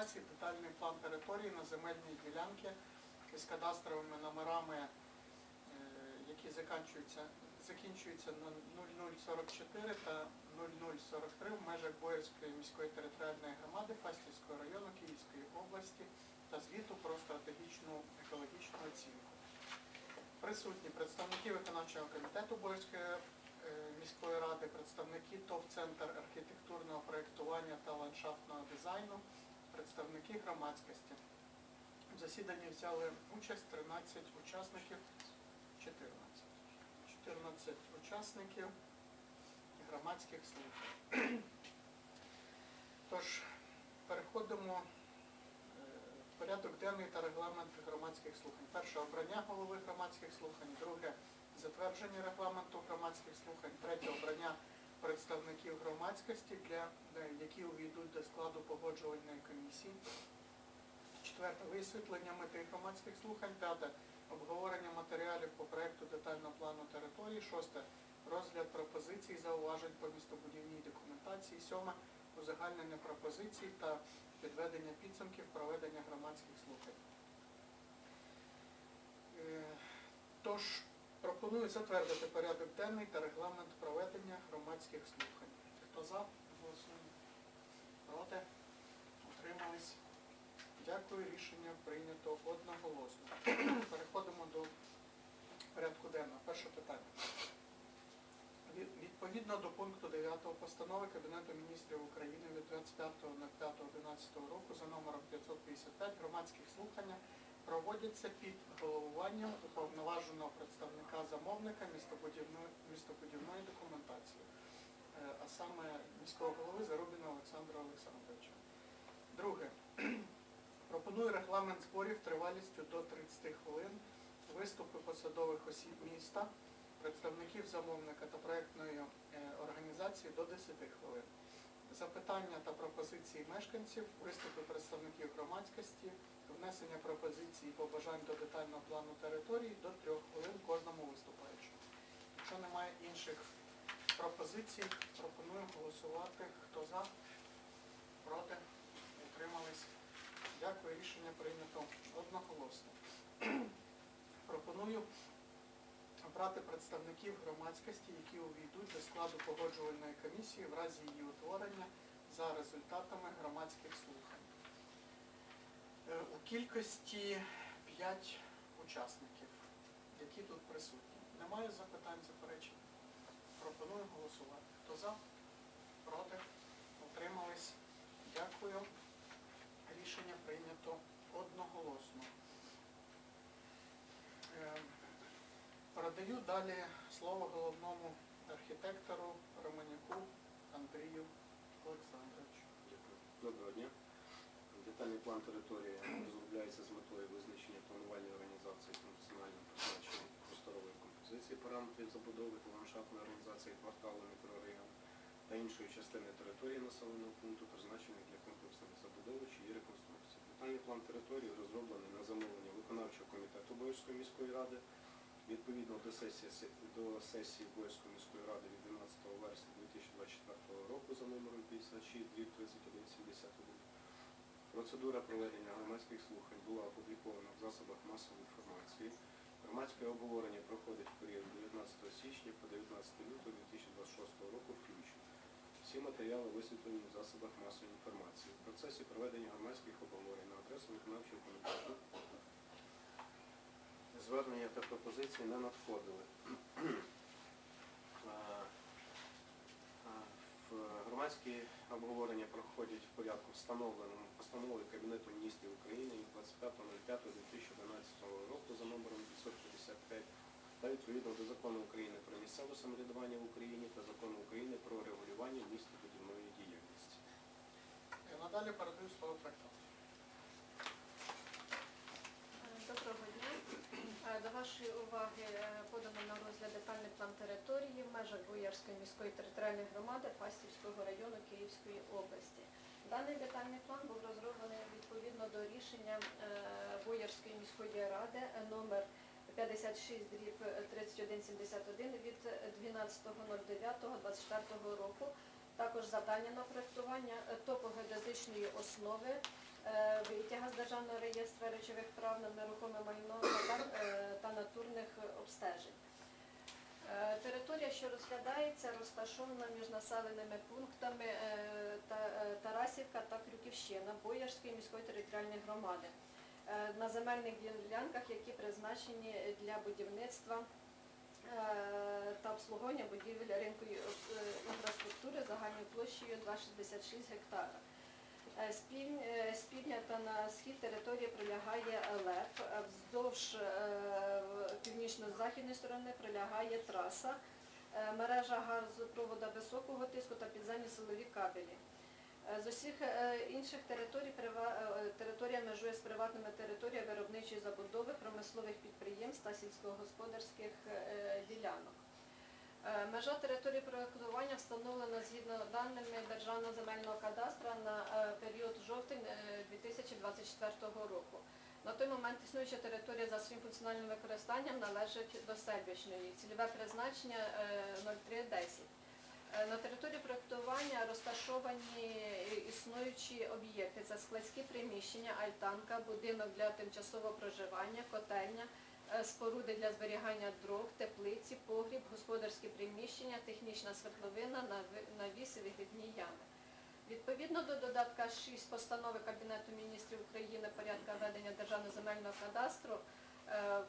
документації, детальний план території на земельні ділянки із кадастровими номерами, е, які закінчуються, закінчуються на 0044 та 0043 в межах Боярської міської територіальної громади Фастівського району Київської області та звіту про стратегічну екологічну оцінку. Присутні представники виконавчого комітету Боярської е, міської ради, представники ТОВ Центр архітектурного проєктування та ландшафтного дизайну, представники громадськості. В засіданні взяли участь 13 учасників, 14. 14 учасників громадських слухань. Тож, переходимо е, в порядок денний та регламент громадських слухань. Перше обрання голови громадських слухань, друге затвердження регламенту громадських слухань, третє обрання представників громадськості, для, які увійдуть до складу погоджувальної комісії. Четверте висвітлення мети громадських слухань. П'яте обговорення матеріалів по проекту детального плану території. Шосте розгляд пропозицій, зауважень по містобудівній документації. Сьоме узагальнення пропозицій та підведення підсумків проведення громадських слухань. Е, Тож пропоную затвердити порядок денний та регламент проведення громадських слухань. Хто за? Голосуємо. Проти? Утримались? Дякую, рішення прийнято одноголосно. Переходимо до порядку денного. Перше питання. Відповідно до пункту 9 постанови Кабінету міністрів України від 25.05.11 року за номером 555 громадські слухання проводяться під головуванням уповноваженого представника замовника містобудівної, документації, е, а саме міського голови Зарубіна Олександра Олександровича. Друге. Пропоную регламент зборів тривалістю до 30 хвилин, виступи посадових осіб міста, представників замовника та проєктної е, організації до 10 хвилин. Запитання та пропозиції мешканців, виступи представників громадськості, внесення пропозицій і побажань до детального плану території до 3 хвилин кожному виступаючому. Якщо немає інших пропозицій, пропоную голосувати. Хто за? Проти? Утримались? Дякую, рішення прийнято одноголосно. Пропоную обрати представників громадськості, які увійдуть до складу погоджувальної комісії в разі її утворення за результатами громадських слухань. Е, У кількості 5 учасників, які тут присутні. Немає запитань, заперечень? Пропоную голосувати. Хто за? Проти? Утримались? Дякую. Рішення прийнято одноголосно. Передаю далі слово головному архітектору Романяку Андрію Олександровичу. Дякую. Доброго дня. Детальний план території розробляється з метою визначення планувальної організації функціонального призначення просторової композиції параметрів забудови та ландшафтної організації кварталу мікрорайону та іншої частини території населеного пункту, призначених для комплексної забудови чи реконструкції. Детальний план території розроблений на замовлення виконавчого комітету Боярської міської ради відповідно до сесії, до сесії Боярської міської ради від 12 вересня 2024 року за номером 56 3171. Процедура проведення громадських слухань була опублікована в засобах масової інформації. Громадське обговорення проходить в період 19 січня по 19 лютого 2026 року включно. Всі матеріали висвітлені в засобах масової інформації. В процесі проведення громадських обговорень на адресу виконавчого комітету звернення та пропозиції не надходили. Е, е, громадські обговорення проходять в порядку встановленому постановою Кабінету міністрів України від 25.05.2011 року за номером 555 та відповідно до закону України про місцеве самоврядування в Україні та закону України про регулювання містобудівної діяльності. Надалі передаю слово проектанту. Доброго дня. Е, До вашої уваги е, подано на розгляд детальний план території в межах Боярської міської територіальної громади Фастівського району Київської області. Даний детальний план був розроблений відповідно до рішення е, Боярської міської ради е, номер 56 3171 від 12.09.24 року. Також завдання на проєктування е, топогеодезичної основи е, витяга з державного реєстру речових прав на нерухоме майно та, е, натурних обстежень. Е, Територія, що розглядається, розташована між населеними пунктами е, Та- е, Тарасівка та Крюківщина Боярської міської територіальної громади е, на земельних ділянках, які призначені для будівництва е, та обслуговування будівель ринку е, інфраструктури загальною площею 2,66 гектара. З пів- З півдня та на схід території пролягає ЛЕП, вздовж е, північно-західної сторони пролягає траса, е, мережа газопровода високого тиску та підземні силові кабелі. Е, З усіх інших територій територія межує з приватними територіями виробничої забудови, промислових підприємств та сільськогосподарських ділянок. Е, Межа території проектування встановлена згідно даними Державного земельного кадастра на е, період жовтень е, 2024 року. На той момент існуюча територія за своїм функціональним використанням належить до Сельбічної. Цільове призначення е, 0310. Е, На території проектування розташовані існуючі об'єкти. Це складські приміщення, альтанка, будинок для тимчасового проживання, котельня, е, споруди для зберігання дров, теплиці, погріб, господарські приміщення, технічна свердловина, нави- навіс і вигрібні ями. Відповідно до додатка 6 постанови Кабінету міністрів України порядка ведення державного земельного кадастру е,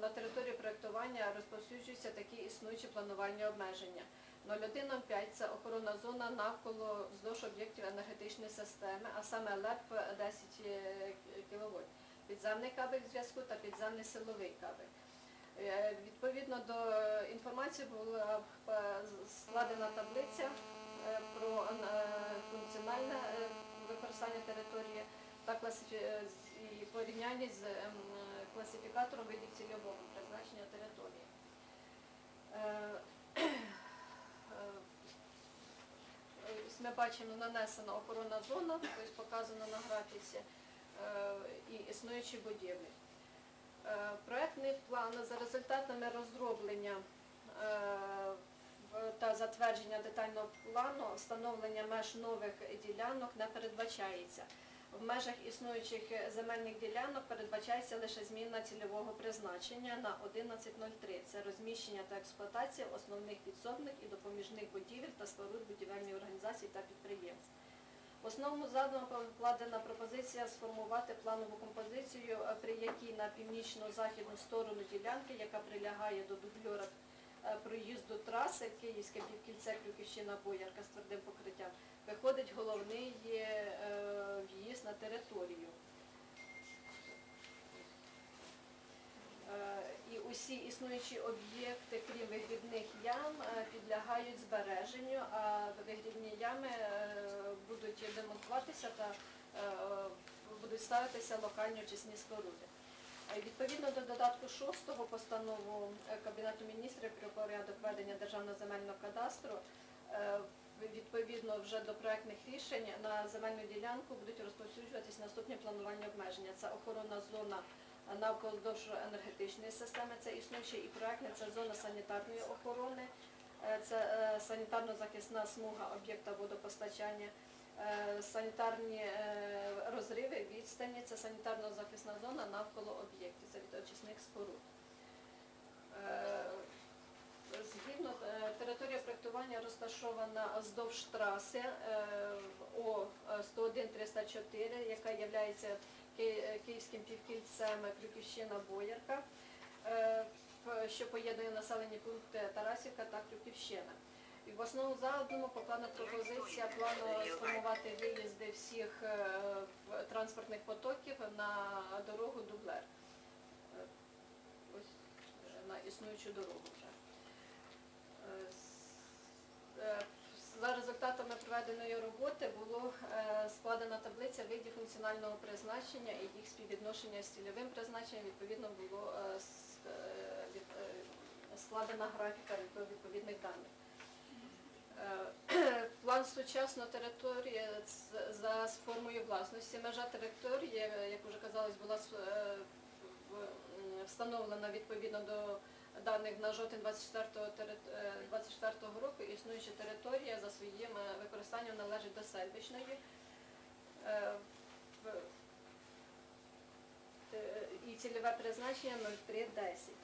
на території проектування розповсюджуються такі існуючі планувальні обмеження. 0105 – це охоронна зона навколо вздовж об'єктів енергетичної системи, а саме ЛЕП 10 кВт, підземний кабель зв'язку та підземний силовий кабель. Е, Відповідно до інформації була е, складена таблиця е, про функціональне використання території та порівняння з ем, класифікатором видів цільового призначення території. Ми бачимо нанесена охоронна зона, тобто показано на графіці, і існуючі будівлі. Е, Проектний план за результатами розроблення е, та затвердження детального плану встановлення меж нових ділянок не передбачається. В межах існуючих земельних ділянок передбачається лише зміна цільового призначення на 11.03. Це розміщення та експлуатація основних підсобних і допоміжних будівель та споруд будівельної організації та підприємств. В основному задуму покладена пропозиція сформувати планову композицію, е, при якій на північно-західну сторону ділянки, яка прилягає до дубльора е, проїзду траси Київське півкільце Крюківщина Боярка з твердим покриттям, виходить головний е, в'їзд на територію. Е, І усі існуючі об'єкти, крім вигрібних ям, е, підлягають збереженню, а вигрібні ями е, будуть демонтуватися та е, будуть ставитися локальні очисні споруди. Відповідно до додатку 6 постанову Кабінету міністрів про порядок ведення державного земельного кадастру, відповідно вже до проектних рішень на земельну ділянку будуть розповсюджуватись наступні планувальні обмеження. Це охоронна зона навколо енергетичної системи, це існуюче і проектне, це зона санітарної охорони, е, це е, санітарно-захисна смуга об'єкта водопостачання, е, санітарні розриви, відстані, це санітарно-захисна зона навколо об'єктів, це від очисних споруд. Згідно територія проєктування розташована вздовж траси е, О 101-304, яка є Київським півкільцем Крюківщина Боярка, е, що поєднує населені пункти Тарасівка та Крюківщина. І в основу задуму покладена пропозиція плану сформувати виїзди всіх е, транспортних потоків на дорогу Дублер. Е, Ось е, на існуючу дорогу вже. За результатами проведеної роботи було е, складена таблиця видів функціонального призначення і їх співвідношення з цільовим призначенням. Відповідно було е, е, складена графіка відповідних даних. План сучасної території за формою власності. Межа території, як вже казалось, була встановлена відповідно до даних на жовтень 24 е, року існуюча територія за своїм е, використанням належить до Сельбічної. Е, і цільове призначення 0310.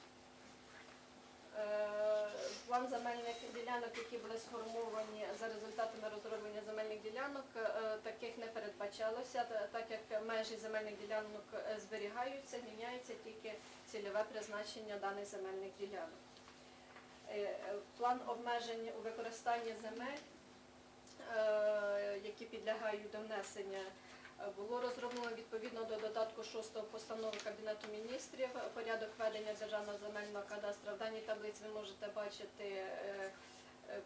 Е, План земельних ділянок, які були сформовані за результатами розроблення земельних ділянок, е, таких не передбачалося, так як межі земельних ділянок е, зберігаються, міняється тільки цільове призначення даних земельних ділянок. План обмежень у використанні земель, які підлягають до внесення Е, Було розроблено відповідно до додатку 6 постанови Кабінету міністрів порядок ведення державного земельного кадастру. В даній таблиці ви можете бачити е, е,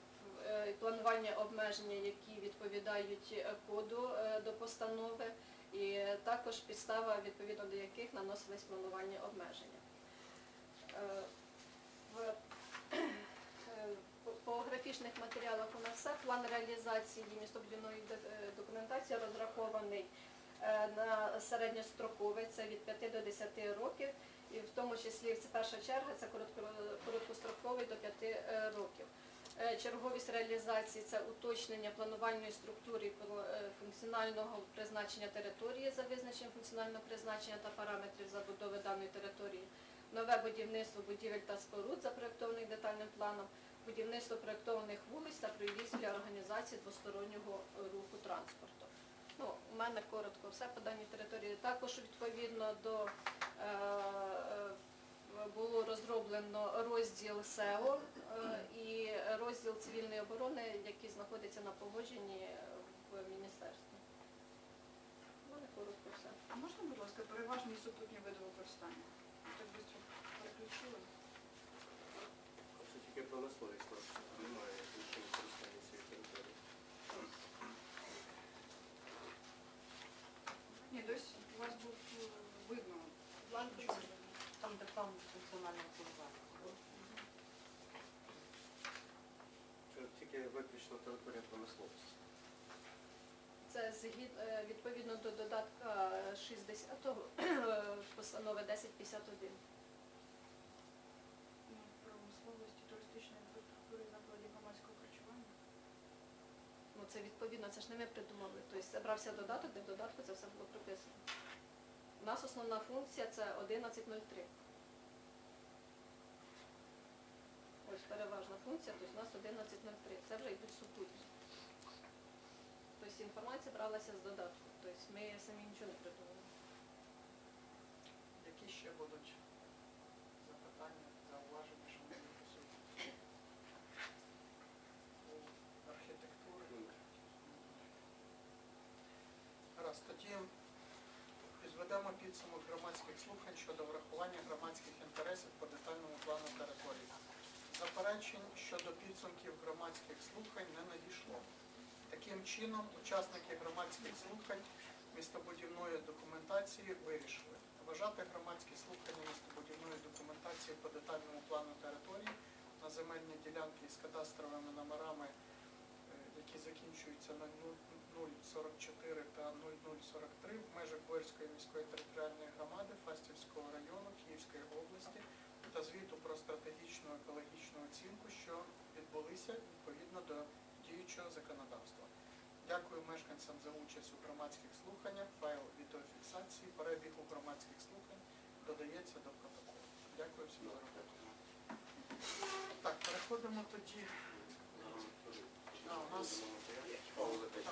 е, планування обмеження, які відповідають коду до постанови, і також підстава, відповідно до яких наносились планування обмеження. По- графічних матеріалах у нас все. План реалізації містобудівної документації розрахований на середньостроковий, це від 5 до 10 років, і в тому числі це перша черга, це короткостроковий до 5 е, років. Е, Черговість реалізації це уточнення планувальної структури е, функціонального призначення території за визначенням функціонального призначення та параметрів забудови даної території, нове будівництво будівель та споруд запроєктованих детальним планом, будівництво проєктованих вулиць та проїзд для організації двостороннього руху транспорту. Ну, у мене коротко все по даній території. Також відповідно до е, е, було розроблено розділ СЕО е, і розділ цивільної оборони, який знаходиться на погодженні в міністерстві. У мене коротко все. А можна, будь ласка, переважні супутні види використання? Так швидко переключили. Це тільки промисловість у нас немає іншого використання цієї території. Ні, десь у вас був е, видно. План Нічого. Там, де план функціонального планування. Це тільки виключно територія промисловості. Це згід- е, відповідно до додатка 60 постанови 1051. Ну, промисловості, туристичної інфраструктури, закладів громадського харчування. Ну це відповідно, це ж не ми придумали. Тобто це брався додаток, де в додатку це все було прописано. У нас основна функція це 11.03. Ось переважна функція, тобто у нас 11.03. Це вже йдуть супутні. Тобто інформація бралася з додатку. Тобто ми самі нічого не придумали. Які ще будуть запитання, зауваження, що ми присутні? У архітектури. Раз, тоді підведемо підсумок громадських слухань щодо врахування громадських інтересів по детальному плану території. Заперечень щодо підсумків громадських слухань не надійшло. Таким чином, учасники громадських слухань містобудівної документації вирішили вважати громадські слухання містобудівної документації по детальному плану території на земельні ділянки з кадастровими номерами, е, які закінчуються на 044 та 0043 в межах Боярської міської територіальної громади Фастівського району Київської області та звіту про стратегічну екологічну оцінку, що відбулися відповідно до діючого законодавства. Дякую мешканцям за участь у громадських слуханнях. Файл відеофіксації перебігу громадських слухань додається до протоколу. Дякую всім за роботу. Так, переходимо тоді. А, у нас Пауза п'ять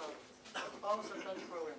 а, 5 хвилин.